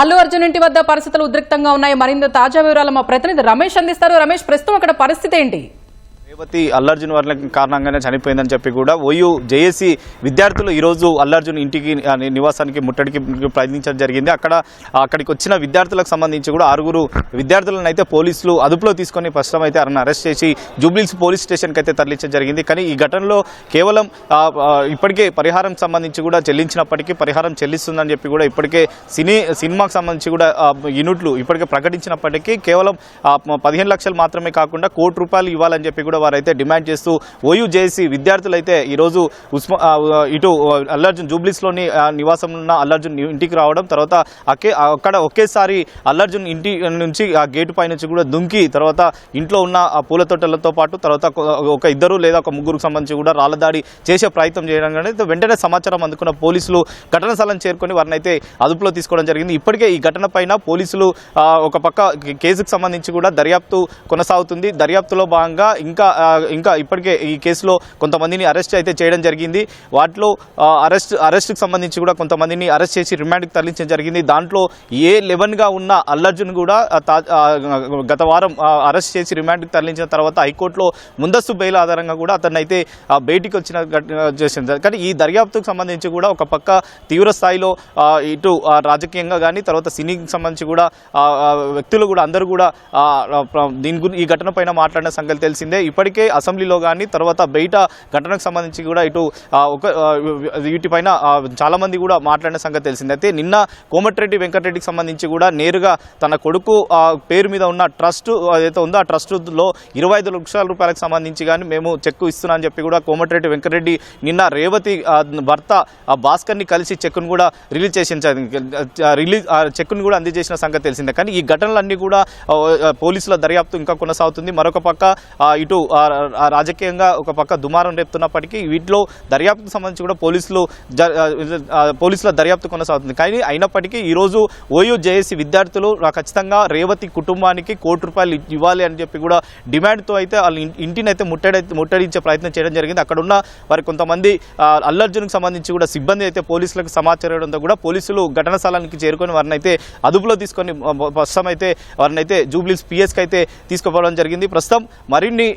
అల్లు అర్జున్ ఇంటి వద్ద పరిస్థితులు ఉద్రిక్తంగా ఉన్నాయి. మరింత తాజా వివరాలు మా ప్రతినిధి రమేష్ అందిస్తారు. రమేష్ ప్రస్తుతం అక్కడ పరిస్థితి ఏంటి? రేవతి అల్లర్జున్ వర్ల కారణంగానే చనిపోయిందని చెప్పి కూడా ఓయూ జేఏసీ విద్యార్థులు ఈరోజు అల్లర్జున్ ఇంటికి నివాసానికి ముట్టడికి ప్రయత్నించడం జరిగింది. అక్కడ అక్కడికి వచ్చిన విద్యార్థులకు సంబంధించి కూడా ఆరుగురు విద్యార్థులను అయితే పోలీసులు అదుపులో తీసుకొని ప్రస్తుతం అయితే అతను అరెస్ట్ చేసి జూబ్లీస్ పోలీస్ స్టేషన్కి అయితే తరలించడం జరిగింది. కానీ ఈ ఘటనలో కేవలం ఇప్పటికే పరిహారం సంబంధించి కూడా చెల్లించినప్పటికీ పరిహారం చెల్లిస్తుందని చెప్పి కూడా ఇప్పటికే సినీ సినిమాకి సంబంధించి కూడా యూనిట్లు ఇప్పటికే ప్రకటించినప్పటికీ కేవలం పదిహేను లక్షలు మాత్రమే కాకుండా కోటి రూపాయలు ఇవ్వాలని చెప్పి కూడా వారైతే డిమాండ్ చేస్తూ ఓయూ జేఏసీ విద్యార్థులు అయితే ఈరోజు ఉస్మా ఇటు అల్లర్జున్ జూబ్లీస్లోని నివాసంలో నివాసం ఉన్న అల్లర్జున్ ఇంటికి రావడం తర్వాత అకే అక్కడ ఒకేసారి అల్లర్జున్ ఇంటి నుంచి ఆ గేటు పై నుంచి కూడా దుంకి తర్వాత ఇంట్లో ఉన్న ఆ పూల తోటలతో పాటు తర్వాత ఒక- ఒక ఇద్దరు లేదా ఒక ముగ్గురికి సంబంధించి కూడా రాళ్ళ దాడి చేసే ప్రయత్నం చేయడం కానీ వెంటనే సమాచారం అందుకున్న పోలీసులు ఘటన స్థలం చేరుకొని వారిని అయితే అదుపులో తీసుకోవడం జరిగింది. ఇప్పటికే ఈ ఘటన పైన పోలీసులు ఒక పక్క కేసుకు సంబంధించి కూడా దర్యాప్తు కొనసాగుతుంది. దర్యాప్తులో భాగంగా ఇంకా ఇంకా ఇప్పటికే ఈ కేసులో కొంతమందిని అరెస్ట్ అయితే చేయడం జరిగింది. వాటిలో అరెస్ట్ అరెస్ట్కి సంబంధించి కూడా కొంతమందిని అరెస్ట్ చేసి రిమాండ్కి తరలించడం జరిగింది. దాంట్లో ఏ లెవెన్గా ఉన్న అల్లర్జున్ కూడా గత వారం అరెస్ట్ చేసి రిమాండ్కి తరలించిన తర్వాత హైకోర్టులో ముందస్తు బెయిల్ ఆధారంగా కూడా అతన్ని అయితే బయటికి వచ్చిన చేసింది. కానీ ఈ దర్యాప్తుకు సంబంధించి కూడా ఒక పక్క తీవ్ర స్థాయిలో ఇటు రాజకీయంగా కానీ తర్వాత సినీకి సంబంధించి కూడా వ్యక్తులు కూడా అందరూ కూడా దీని గురించి ఈ ఘటన పైన మాట్లాడిన సంగతి తెలిసిందే. ఇప్పటికే అసెంబ్లీలో కానీ తర్వాత బయట ఘటనకు సంబంధించి కూడా ఇటు ఒక వీటిపైన చాలామంది కూడా మాట్లాడిన సంగతి తెలిసిందే. అయితే నిన్న కోమటిరెడ్డి వెంకటరెడ్డికి సంబంధించి కూడా నేరుగా తన కొడుకు పేరు మీద ఉన్న ట్రస్ట్ ఏదైతే ఉందో ఆ ట్రస్ట్లో ఇరవై ఐదు లక్షల రూపాయలకు సంబంధించి కానీ మేము చెక్కు ఇస్తున్నా అని చెప్పి కూడా కోమటిరెడ్డి వెంకటరెడ్డి నిన్న రేవతి భర్త భాస్కర్ని కలిసి చెక్కును కూడా రిలీజ్ చేసిన రిలీజ్ ఆ చెక్కును కూడా అందజేసిన సంగతి తెలిసిందే. కానీ ఈ ఘటనలన్నీ కూడా పోలీసుల దర్యాప్తు ఇంకా కొనసాగుతుంది. మరొక పక్క ఇటు రాజకీయంగా ఒక పక్క దుమారం రేపుతున్నప్పటికీ వీటిలో దర్యాప్తుకు సంబంధించి కూడా పోలీసులు పోలీసుల దర్యాప్తు కొనసాగుతుంది. కానీ అయినప్పటికీ ఈరోజు ఓయూ జేఏసీ విద్యార్థులు ఖచ్చితంగా రేవతి కుటుంబానికి కోటి రూపాయలు ఇవ్వాలి అని చెప్పి కూడా డిమాండ్తో అయితే వాళ్ళ ఇంటిని అయితే ముట్టడి ముట్టడించే ప్రయత్నం చేయడం జరిగింది. అక్కడ ఉన్న వారి కొంతమంది అల్లర్జున్కు సంబంధించి కూడా సిబ్బంది అయితే పోలీసులకు సమాచారం ఇవ్వడంతో కూడా పోలీసులు ఘటన స్థలానికి చేరుకొని వారిని అయితే అదుపులో తీసుకొని ప్రస్తుతం అయితే వారిని అయితే జూబ్లీస్ పిఎస్కి అయితే తీసుకుపోవడం జరిగింది. ప్రస్తుతం మరిన్ని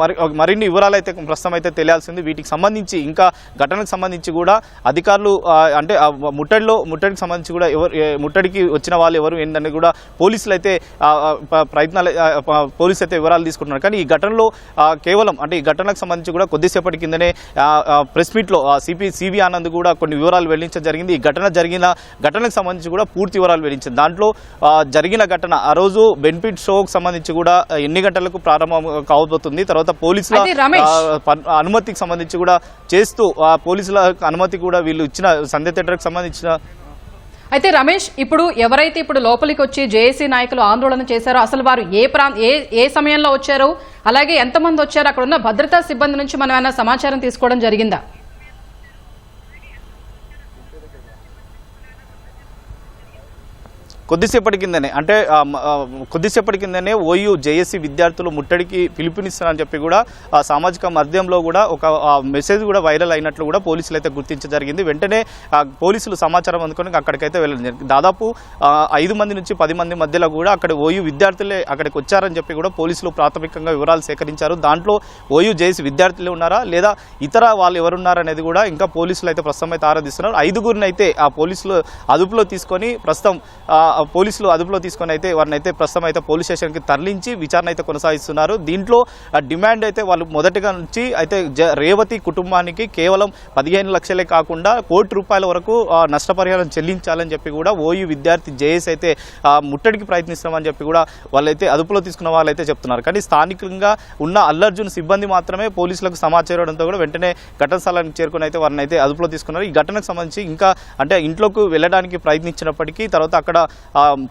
మరి మరిన్ని వివరాలు అయితే ప్రస్తుతం అయితే తెలియాల్సింది. వీటికి సంబంధించి ఇంకా ఘటనకు సంబంధించి కూడా అధికారులు అంటే ముట్టడిలో ముట్టడికి సంబంధించి కూడా ఎవరు ముట్టడికి వచ్చిన వాళ్ళు ఎవరు ఏంటని కూడా పోలీసులు అయితే ప్రయత్నాలు పోలీసులు అయితే వివరాలు తీసుకుంటున్నారు. కానీ ఈ ఘటనలో కేవలం అంటే ఈ ఘటనకు సంబంధించి కూడా కొద్దిసేపటి కిందనే ప్రెస్ మీట్లో సిపి సివి ఆనంద్ కూడా కొన్ని వివరాలు వెల్లించడం జరిగింది. ఈ ఘటన జరిగిన ఘటనకు సంబంధించి కూడా పూర్తి వివరాలు వెల్లించింది దాంట్లో జరిగిన ఘటన ఆ రోజు బెనిఫిట్ షోకు సంబంధించి కూడా ఎన్ని గంటలకు ప్రారంభం కాబోతుంది తర్వాత పోలీసుల అనుమతికి సంబంధించి కూడా చేస్తూ ఆ పోలీసుల అనుమతి కూడా వీళ్ళు ఇచ్చిన సంధ్య థియేటర్కి సంబంధించిన అయితే రమేష్ ఇప్పుడు ఎవరైతే ఇప్పుడు లోపలికి వచ్చి జేఏసీ నాయకులు ఆందోళన చేశారో అసలు వారు ఏ ప్రాంత ఏ ఏ సమయంలో వచ్చారు? అలాగే ఎంతమంది వచ్చారు? అక్కడ ఉన్న భద్రతా సిబ్బంది నుంచి మనం ఏమైనా సమాచారం తీసుకోవడం జరిగిందా? కొద్దిసేపటి కిందనే అంటే కొద్దిసేపటి కిందనే ఓయూ జేఏసీ విద్యార్థులు ముట్టడికి పిలుపునిస్తారని చెప్పి కూడా ఆ సామాజిక మాధ్యమంలో కూడా ఒక మెసేజ్ కూడా వైరల్ అయినట్లు కూడా పోలీసులు అయితే గుర్తించడం జరిగింది. వెంటనే పోలీసులు సమాచారం అందుకొని అక్కడికైతే వెళ్ళడం జరిగింది. దాదాపు ఐదు మంది నుంచి పది మంది మధ్యలో కూడా అక్కడ ఓయూ విద్యార్థులే అక్కడికి వచ్చారని చెప్పి కూడా పోలీసులు ప్రాథమికంగా వివరాలు సేకరించారు. దాంట్లో ఓయూ జేఏసీ విద్యార్థులే ఉన్నారా? లేదా ఇతర వాళ్ళు ఎవరున్నారనేది కూడా ఇంకా పోలీసులు అయితే ప్రస్తుతం అయితే ఆరాధిస్తున్నారు. ఐదుగురిని అయితే ఆ పోలీసులు అదుపులో తీసుకొని ప్రస్తుతం పోలీసులు అదుపులో తీసుకొని అయితే వారిని అయితే ప్రస్తుతం అయితే పోలీస్ స్టేషన్కి తరలించి విచారణ అయితే కొనసాగిస్తున్నారు. దీంట్లో డిమాండ్ అయితే వాళ్ళు మొదటిగా నుంచి అయితే జ రేవతి కుటుంబానికి కేవలం పదిహేను లక్షలే కాకుండా కోటి రూపాయల వరకు నష్టపరిహారం చెల్లించాలని చెప్పి కూడా ఓయూ విద్యార్థి జేఎస్ అయితే ముట్టడికి ప్రయత్నిస్తున్నామని చెప్పి కూడా వాళ్ళైతే అదుపులో తీసుకున్న వాళ్ళైతే చెప్తున్నారు. కానీ స్థానికంగా ఉన్న అల్లర్జున్ సిబ్బంది మాత్రమే పోలీసులకు సమాచారం ఇవ్వడంతో కూడా వెంటనే ఘటన స్థలానికి చేరుకుని అయితే వారిని అయితే అదుపులో తీసుకున్నారు. ఈ ఘటనకు సంబంధించి ఇంకా అంటే ఇంట్లోకి వెళ్ళడానికి ప్రయత్నించినప్పటికీ తర్వాత అక్కడ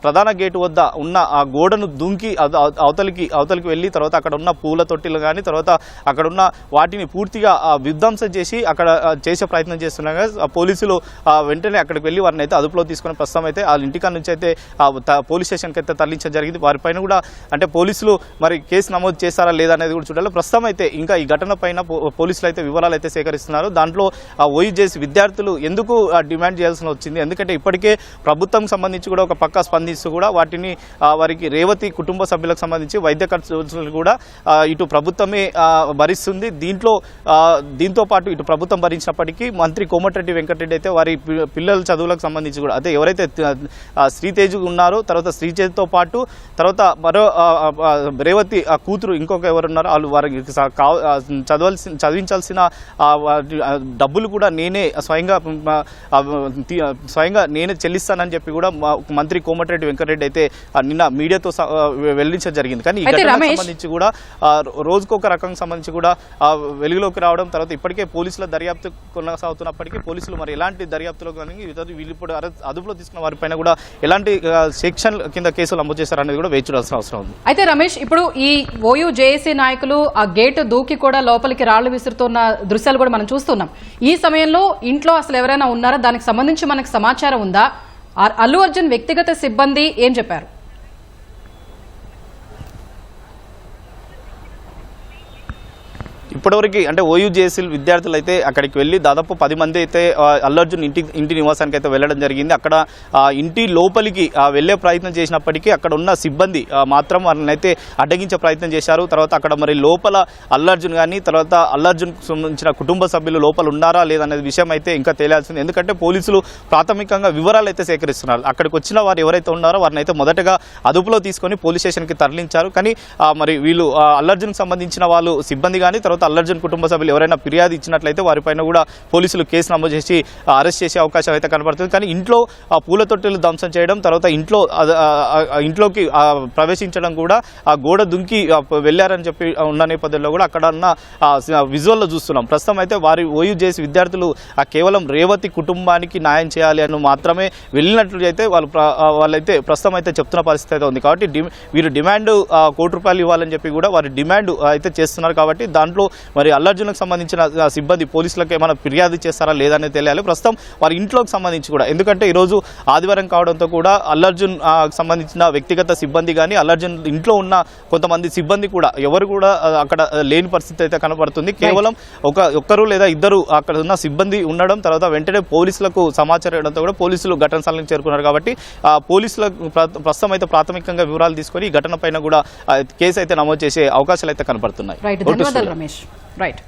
ప్రధాన గేటు వద్ద ఉన్న ఆ గోడను దుంకి అవతలికి అవతలికి వెళ్ళి తర్వాత అక్కడ ఉన్న పూల తొట్టిలు కానీ తర్వాత అక్కడ ఉన్న వాటిని పూర్తిగా విధ్వంసం చేసి అక్కడ చేసే ప్రయత్నం చేస్తుండగా పోలీసులు వెంటనే అక్కడికి వెళ్ళి వారిని అయితే అదుపులో తీసుకుని ప్రస్తుతం అయితే వాళ్ళ ఇంటికాడ నుంచి అయితే ఆ, త- పోలీస్ స్టేషన్కి అయితే తరలించడం జరిగింది. వారిపైన కూడా అంటే పోలీసులు మరి కేసు నమోదు చేస్తారా లేదా అనేది కూడా చూడాలి. ప్రస్తుతం అయితే ఇంకా ఈ ఘటన పైన పో- పోలీసులు అయితే వివరాలు అయితే సేకరిస్తున్నారు. దాంట్లో ఆ ఓయి చేసి విద్యార్థులు ఎందుకు డిమాండ్ చేయాల్సిన వచ్చింది? ఎందుకంటే ఇప్పటికే ప్రభుత్వం సంబంధించి కూడా ఒక పక్కా స్పందిస్తూ కూడా వాటిని వారికి రేవతి కుటుంబ సభ్యులకు సంబంధించి వైద్య ఖర్చులు కూడా ఇటు ప్రభుత్వమే భరిస్తుంది. దీంట్లో దీంతో పాటు ఇటు ప్రభుత్వం భరించినప్పటికీ మంత్రి కోమటిరెడ్డి వెంకటరెడ్డి అయితే వారి పిల్లల చదువులకు సంబంధించి కూడా అయితే ఎవరైతే శ్రీతేజ్ ఉన్నారో తర్వాత శ్రీతేజ్తో పాటు తర్వాత మరో రేవతి ఆ కూతురు ఇంకొక ఎవరున్నారో వాళ్ళు వారికి స- చదవాల్సిన చదివించాల్సిన డబ్బులు కూడా నేనే స్వయంగా స్వయంగా నేనే చెల్లిస్తానని చెప్పి కూడా మంత్రి మంత్రి కోమటిరెడ్డి వెంకటరెడ్డి అయితే నిన్న మీడియాతో వెల్లడించడం జరిగింది. కానీ ఈ ఘటనకు సంబంధించి కూడా రోజుకొక రకం సంబంధించి కూడా వెలుగులోకి రావడం తర్వాత ఇప్పటికే పోలీసుల దర్యాప్తు కొనసాగుతున్నప్పటికీ పోలీసులు మరి ఎలాంటి దర్యాప్తులో కానీ వీళ్ళు ఇప్పుడు అదుపులో తీసుకున్న వారిపైన కూడా ఎలాంటి సెక్షన్ కింద కేసులు నమోదు చేశారనేది కూడా వేచి చూడాల్సిన అవసరం ఉంది. అయితే రమేష్ ఇప్పుడు ఈ ఓయూ జేఏసీ నాయకులు ఆ గేటు దూకి కూడా లోపలికి రాళ్ళు విసురుతున్న దృశ్యాలు కూడా మనం చూస్తున్నాం. ఈ సమయంలో ఇంట్లో అసలు ఎవరైనా ఉన్నారా? దానికి సంబంధించి మనకు సమాచారం ఉందా? అల్లు అర్జున్ వ్యక్తిగత సిబ్బంది ఏం చెప్పారు? ఇప్పటివరకు అంటే ఓయూ విద్యార్థులు అయితే అక్కడికి వెళ్ళి దాదాపు పది మంది అయితే అల్లర్జున్ ఇంటి ఇంటి నివాసానికి అయితే వెళ్ళడం జరిగింది. అక్కడ ఇంటి లోపలికి వెళ్ళే ప్రయత్నం చేసినప్పటికీ అక్కడ ఉన్న సిబ్బంది మాత్రం వారిని అయితే అడ్డగించే ప్రయత్నం చేశారు. తర్వాత అక్కడ మరి లోపల అల్లర్జున్ కానీ తర్వాత అల్లర్జున్ సంబంధించిన కుటుంబ సభ్యులు లోపల ఉన్నారా లేదనే విషయం అయితే ఇంకా తేలాల్సింది ఎందుకంటే పోలీసులు ప్రాథమికంగా వివరాలు అయితే సేకరిస్తున్నారు. అక్కడికి వచ్చిన వారు ఎవరైతే ఉన్నారో వారిని అయితే మొదటగా అదుపులో తీసుకొని పోలీస్ స్టేషన్కి తరలించారు. కానీ మరి వీళ్ళు అల్లర్జున్కి సంబంధించిన వాళ్ళు సిబ్బంది కానీ తర్వాత అల్లర్జున్ కుటుంబ సభ్యులు ఎవరైనా ఫిర్యాదు ఇచ్చినట్లయితే వారిపైన కూడా పోలీసులు కేసు నమోదు చేసి అరెస్ట్ చేసే అవకాశం అయితే కనబడుతుంది. కానీ ఇంట్లో ఆ పూల తొట్టెలు ధ్వంసం చేయడం తర్వాత ఇంట్లో ఇంట్లోకి ప్రవేశించడం కూడా ఆ గోడ దుంకి వెళ్ళారని చెప్పి ఉన్న నేపథ్యంలో కూడా అక్కడ ఉన్న విజువల్లో చూస్తున్నాం. ప్రస్తుతం అయితే వారి ఓయూ చేసి విద్యార్థులు ఆ కేవలం రేవతి కుటుంబానికి న్యాయం చేయాలి అని మాత్రమే వెళ్ళినట్లు అయితే వాళ్ళు వాళ్ళైతే ప్రస్తుతం అయితే చెప్తున్న పరిస్థితి అయితే ఉంది. కాబట్టి డి- వీరు డిమాండ్ కోటి రూపాయలు ఇవ్వాలని చెప్పి కూడా వారి డిమాండ్ అయితే చేస్తున్నారు. కాబట్టి దాంట్లో మరి అల్లర్జున్కి సంబంధించిన ఆ, సిబ్బంది పోలీసులకు ఏమైనా ఫిర్యాదు చేస్తారా లేదనేది తెలియాలి. ప్రస్తుతం వారి ఇంట్లోకి సంబంధించి కూడా. ఎందుకంటే ఈరోజు ఆదివారం కావడంతో కూడా అల్లర్జున్ సంబంధించిన వ్యక్తిగత సిబ్బంది కానీ అల్లర్జున్ ఇంట్లో ఉన్న కొంతమంది సిబ్బంది కూడా ఎవరు కూడా అక్కడ లేని పరిస్థితి అయితే కనబడుతుంది. కేవలం ఒక ఒక్కరు లేదా ఇద్దరు అక్కడ ఉన్న సిబ్బంది ఉండడం తర్వాత వెంటనే పోలీసులకు సమాచారం ఇవ్వడంతో కూడా పోలీసులు ఘటన స్థలానికి చేరుకున్నారు కాబట్టి ఆ పోలీసులకు ప్ర- ప్రస్తుతం అయితే ప్రాథమికంగా వివరాలు తీసుకొని ఈ ఘటన పైన కూడా కేసు అయితే నమోదు చేసే అవకాశాలు అయితే కనబడుతున్నాయి. right.